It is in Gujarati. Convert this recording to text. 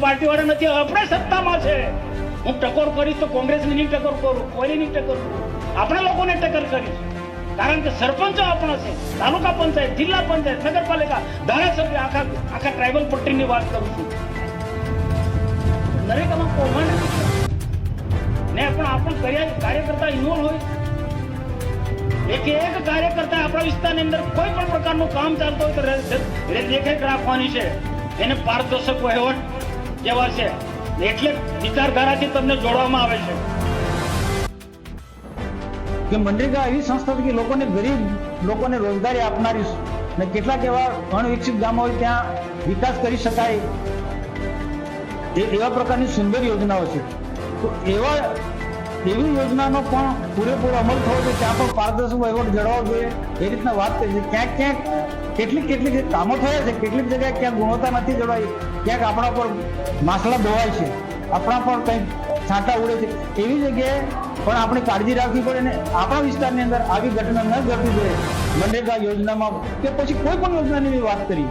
પાર્ટી વાળા નથી આપણે સત્તામાં છે, હું ટકોર કરીશ તો કોંગ્રેસની નહીં ટકોર કરું, કોઈની નહીં ટકોર કરું. આપણા લોકોને ટક્કર કરીશ. કારણ કે સરપંચો આપણા છે, તાલુકા પંચાયત, જિલ્લા પંચાયત, નગરપાલિકા, ધારાસભ્ય, આખા આખા ટ્રાઇબલ પટ્ટીની વાત કરું છું. દરેકમાં કૌભાંડ. ને પણ આપણું કર્યા કાર્યકર્તા ઇન્વોલ્વ હોય. એક એક કાર્યકર્તા આપણા વિસ્તારની અંદર કોઈ પણ પ્રકારનું કામ ચાલતું હોય તો દેખરેખ રાખવાની છે. એને પારદર્શક વહીવટ કહેવા છે. એટલે વિચારધારાથી તમને જોડવામાં આવે છે. કે મનરેગા એવી સંસ્થા કે લોકોને ગરીબ લોકોને રોજગારી આપનારી. ને કેટલાક એવા અણવિકસિત ગામો હોય ત્યાં વિકાસ કરી શકાય. એવા પ્રકારની સુંદર યોજનાઓ છે. તો એવા એવી યોજનાનો પણ પૂરેપૂરો અમલ થવો જોઈએ. ત્યાં પણ પારદર્શક વહીવટ જળવાવો જોઈએ. એ રીતના વાત કરી છે. ક્યાંક ક્યાંક કેટલીક કેટલીક કામો થયા છે, કેટલીક જગ્યાએ ક્યાંક ગુણવત્તા નથી જળવાઈ, ક્યાંક આપણા પર માસલા ધોવાય છે, આપણા પર કંઈક છાંટા ઉડે છે. એવી જગ્યાએ પણ આપણે કાળજી રાખવી પડે ને આપણા વિસ્તારની અંદર આવી ઘટના ન ઘટવી જોઈએ. મનરેગા યોજનામાં કે પછી કોઈ પણ યોજનાની વાત કરી